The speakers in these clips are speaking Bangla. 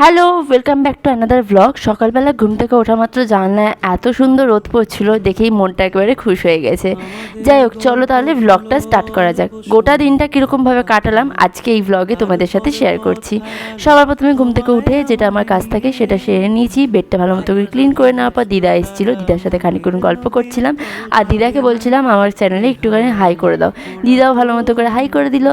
Hello welcome back to another blog সকালবেলা ঘুম থেকে ওঠা মাত্র জানলায় এত সুন্দর রোদ পড়ছিল, দেখেই মনটা একেবারে খুশ হয়ে গেছে। যাই হোক, চলো তাহলে ব্লগটা স্টার্ট করা যাক। গোটা দিনটা কীরকমভাবে কাটালাম, আজকে এই ব্লগে তোমাদের সাথে শেয়ার করছি। সবার প্রথমে ঘুম থেকে উঠে যেটা আমার কাজ থাকে, সেটা সেরে নিয়েছি। বেডটা ভালো মতো করে ক্লিন করে নেওয়ার পর দিদা এসেছিল, দিদার সাথে খানিক্ষণ গল্প করছিলাম। আর দিদাকে বলছিলাম, আমার চ্যানেলে একটুখানি হাই করে দাও। দিদাও ভালো মতো করে হাই করে দিল।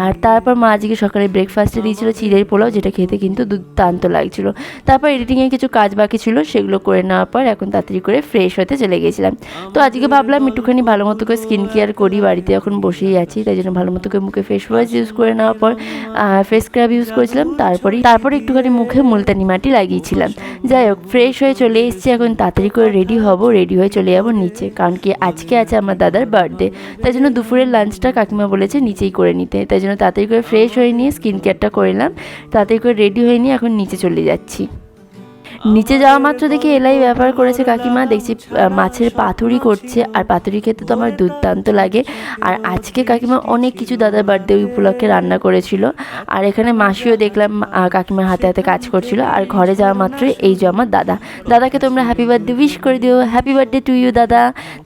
আর তারপর মা আজকে সকালে ব্রেকফাস্টে দিয়েছিল, চিড়ের পোলাও, যেটা খেতে কিন্তু দুর্দান্ত লাগছিল। তারপর এডিটিংয়ে কিছু কাজ বাকি ছিল সেগুলো করে নেওয়ার পর এখন তাড়াতাড়ি করে ফ্রেশ হতে চলে গেছিলাম। তো আজকে ভাবলাম একটুখানি ভালো মতো করে স্কিন কেয়ার করি বাড়িতে এখন বসেই আছি তাই জন্য ভালো মতো করে মুখে ফেস ওয়াশ ইউজ করে নেওয়ার পর ফেস স্ক্রাব ইউজ করেছিলাম। তারপরে তারপরে একটুখানি মুখে মুলতানি মাটি লাগিয়েছিলাম। যাই হোক ফ্রেশ হয়ে চলে এসেছি এখন তাড়াতাড়ি করে রেডি হব রেডি হয়ে চলে যাব নিচে কারণ কি আজকে আছে আমার দাদার বার্থডে তাই জন্য দুপুরের লাঞ্চটা কাকিমা বলেছে নিচেই করে নিতে। তাই জন্য তাড়াতাড়ি করে ফ্রেশ হয়ে নিয়ে স্কিন কেয়ারটা করলাম তাড়াতাড়ি করে রেডি হয়ে নিয়ে এখন নিচে চলে যাচ্ছি। নিচে যাওয়া মাত্র দেখি এলাই ব্যবহার করেছে কাকিমা। দেখছি মাছের পাতুরি করছে, আর পাতুরি খেতে তো আমার দুর্দান্ত লাগে। আর আজকে কাকিমা অনেক কিছু দাদার বার্থডে উপলক্ষে রান্না করেছিল। আর এখানে মাসিও দেখলাম কাকিমার হাতে হাতে কাজ করছিল। আর ঘরে যাওয়া মাত্রই এই যে আমার দাদা। দাদাকে তোমরা হ্যাপি বার্থডে উইশ করে দিও। হ্যাপি বার্থডে টু ইউ দাদা।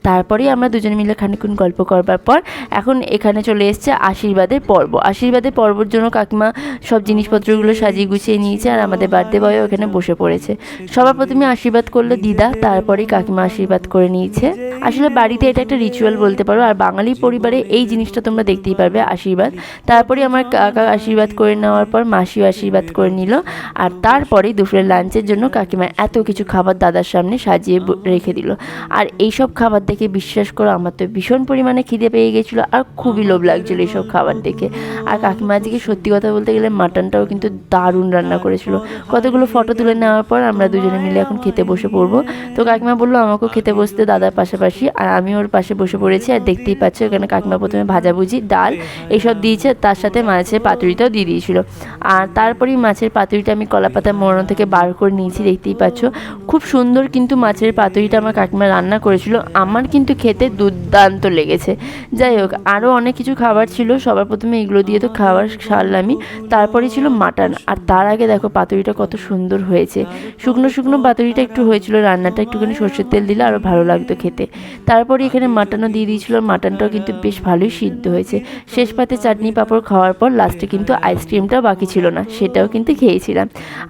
তারপরেই আমরা দুজনে মিলে খানিক্ষণ গল্প করবার পর এখন এখানে চলে এসছে আশীর্বাদের পর্ব। আশীর্বাদের পর্বর জন্য কাকিমা সব জিনিসপত্রগুলো সাজিয়ে গুছিয়ে নিয়েছে, আর আমাদের বার্থডে বয়ও এখানে বসে পড়েছে। সবার প্রথমে আশীর্বাদ করল দিদা তারপরেই কাকিমা আশীর্বাদ করে নিয়েছে। আসলে বাড়িতে এটা একটা রিচুয়াল বলতে পারো, আর বাঙালি পরিবারে এই জিনিসটা তোমরা দেখতেই পারবে, আশীর্বাদ। তারপরে আমার কাকা আশীর্বাদ করে নেওয়ার পর মাসিও আশীর্বাদ করে নিল, আর তারপরেই দুপুরের লাঞ্চের জন্য কাকিমা এত কিছু খাবার দাদার সামনে সাজিয়ে রেখে দিল। আর এইসব খাবার দেখে বিশ্বাস করো, আমার তো ভীষণ পরিমাণে খিদে পেয়ে গেছিল, আর খুবই লোভ লাগছিল এইসব খাবার দেখে। আর কাকিমা আজকে সত্যি কথা বলতে গেলে মাটনটাও কিন্তু দারুণ রান্না করেছিল। কতগুলো ফটো তুলে নেওয়ার পর আমরা দুজনে মিলে এখন খেতে বসে পড়ব। তো কাকিমা বলল, আমাকেও খেতে বসতে, দাদার পাশাপাশি আর আমি ওর পাশে বসে পড়েছি, আর দেখতেই পাচ্ছ এখানে কাকিমা প্রথমে ভাজাভুজি, ডাল এইসব দিয়েছে, তার সাথে মাছের পাতুরিটাও দিয়ে দিয়েছিল। আর তারপরেই মাছের পাতুরিটা আমি কলাপাতা মোড়ানো থেকে বার করে নিয়েছি, দেখতেই পাচ্ছ। খুব সুন্দর কিন্তু মাছের পাতুরিটা আমার কাকিমা রান্না করেছিল, আমার কিন্তু খেতে দুর্দান্ত লেগেছে। যাই হোক, আরও অনেক কিছু খাবার ছিল, সবার প্রথমে এগুলো দিয়ে তো খাবার সারলামই তারপরে ছিল মাটন। আর তার আগে দেখো পাতুরিটা কত সুন্দর হয়েছে। শুকনো শুকনো পাতুরিটা একটু হয়েছিল, রান্নাটা একটুখানি সর্ষের তেল দিলে আরও ভালো লাগতো খেতে। তারপরে এখানে মাটনও দিয়ে দিয়েছিল মাটনটাও কিন্তু বেশ ভালোই সিদ্ধ হয়েছে। শেষ পাতে চাটনি পাঁপড় খাওয়ার পর লাস্টে কিন্তু আইসক্রিমটাও বাকি ছিল না, সেটাও কিন্তু খেয়েছিলাম।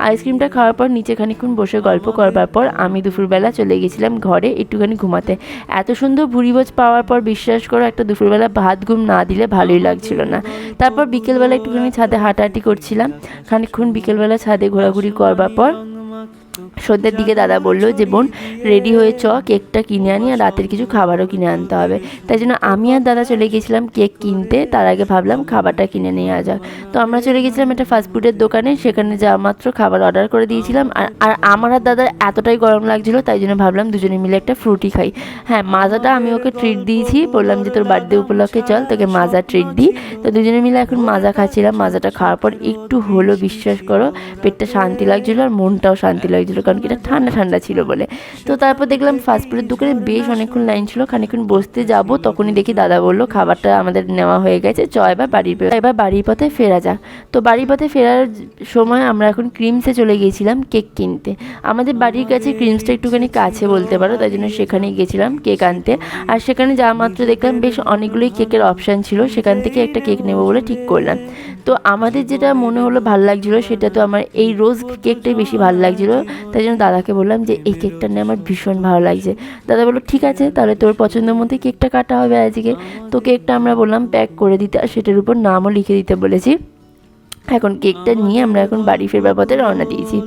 আইসক্রিমটা খাওয়ার পর নিচে খানিক্ষণ বসে গল্প করবার পর আমি দুপুরবেলা চলে গেছিলাম ঘরে একটুখানি ঘুমাতে। এত সুন্দর ভুড়িভোজ পাওয়ার পর বিশ্বাস করো, একটা দুপুরবেলা ভাত ঘুম না দিলে ভালোই লাগছিল না। তারপর বিকেলবেলা একটুখানি ছাদে হাঁটাহাঁটি করছিলাম। খানিকক্ষণ বিকেলবেলা ছাদে ঘোরাঘুরি করবার পর সন্ধ্যের দিকে দাদা বলল যে, বোন রেডি হয়ে চ কেকটা কিনে আনি আর রাতের কিছু খাবারও কিনে আনতে হবে। তাই জন্য আমি আর দাদা চলে গেছিলাম কেক কিনতে। তার আগে ভাবলাম খাবারটা কিনে নিয়ে আসা তো আমরা চলে গেছিলাম একটা ফাস্টফুডের দোকানে। সেখানে যাওয়া মাত্র খাবার অর্ডার করে দিয়েছিলাম। আর আর আমার আর দাদার এতটাই গরম লাগছিল, তাই জন্য ভাবলাম দুজনে মিলে একটা ফ্রুটি খাই। হ্যাঁ মাজাটা আমি ওকে ট্রিট দিয়েছি। বললাম যে, তোর বার্থডে উপলক্ষে চল, তোকে মাজা ট্রিট দিই। তো দুজনে মিলে এখন মাজা খাচ্ছিলাম। মাজাটা খাওয়ার পর একটু হলো বিশ্বাস করো, পেটটা শান্তি লাগছিল আর মনটাও শান্তি লাগছিল। কারণ কি, এটা ঠান্ডা ঠান্ডা ছিল বলে। তো তারপর দেখলাম ফাস্টফুডের দোকানে বেশ অনেকক্ষণ লাইন ছিল, খানিকক্ষণ বসতে যাব, তখনই দেখি দাদা বলল, খাবারটা আমাদের নেওয়া হয়ে গেছে, চ এবার বাড়ির এবার বাড়ির পথে ফেরা যাক। তো বাড়ির পথে ফেরার সময় আমরা এখন ক্রিমসে চলে গিয়েছিলাম কেক কিনতে। আমাদের বাড়ির কাছে ক্রিমসটা একটুখানি কাছে বলতে পারো, তাই জন্য সেখানেই গেছিলাম কেক আনতে। আর সেখানে যাওয়া মাত্র দেখলাম বেশ অনেকগুলোই কেকের অপশান ছিল, সেখান থেকে একটা কেক নেব বলে ঠিক করলাম। তো আমাদের যেটা মনে হলো ভালো লাগছিল সেটা তো আমার এই রোজ কেকটাই বেশি ভালো লাগছিল। তাই জন্য দাদাকে বললাম যে, এই কেকটা নিয়ে আমার ভীষণ ভালো লাগছে। দাদা বলল, ঠিক আছে, তাহলে তোর পছন্দের মধ্যে কেকটা কাটা হবে আজকে। তো কেকটা আমরা বললাম, প্যাক করে দিতে। আর সেটার উপর নামও লিখে দিতে বলেছি। এখন কেকটা নিয়ে আমরা এখন বাড়ি ফেরবার পথে রওনা দিয়েছি।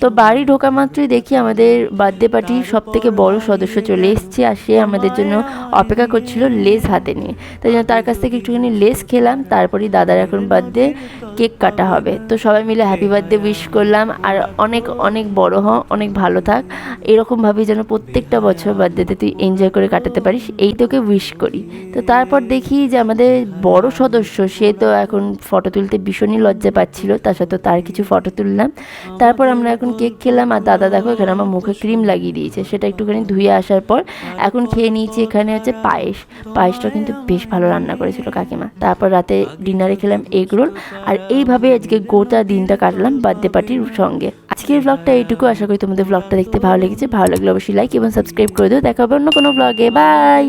তো বাড়ি ঢোকা মাত্রই দেখি আমাদের বার্থডে পার্টির সব থেকে বড় সদস্য চলে এসছে আর সে আমাদের জন্য অপেক্ষা করছিল লেস হাতে নিয়ে। তাই জন্য তার কাছ থেকে একটুখানি লেস খেলাম, তারপরেই দাদার এখন বার্থডে কেক কাটা হবে। তো সবাই মিলে হ্যাপি বার্থডে উইশ করলাম আর অনেক অনেক বড় হ, অনেক ভালো থাক। এরকমভাবেই যেন প্রত্যেকটা বছর বার্থডেতে তুই এনজয় করে কাটাতে পারিস, এই তোকে উইশ করি। তো তারপর দেখি যে আমাদের বড় সদস্য, সে তো এখন ফটো তুলতে ভীষণই লজ্জা বুঝতে পারছিল তার সাথে তার কিছু ফটো তুললাম। তারপর আমরা এখন কেক খেলাম আর দাদা দেখো এখানে আমার মুখে ক্রিম লাগিয়ে দিয়েছে, সেটা একটুখানি ধুয়ে আসার পর এখন খেয়ে নিয়েছি এখানে হচ্ছে পায়েস। পায়েসটা কিন্তু বেশ ভালো রান্না করেছিল কাকিমা। তারপর রাতে ডিনারে খেলাম এগ রোল আর এইভাবে আজকে গোটা দিনটা কাটলাম বার্থডে পার্টির সঙ্গে। আজকের ব্লগটা এইটুকু, আশা করি তোমাদের ব্লগটা দেখতে ভালো লেগেছে। ভালো লাগলে অবশ্যই লাইক এবং সাবস্ক্রাইব করে দিও। দেখা হবে অন্য কোনো ব্লগে বাই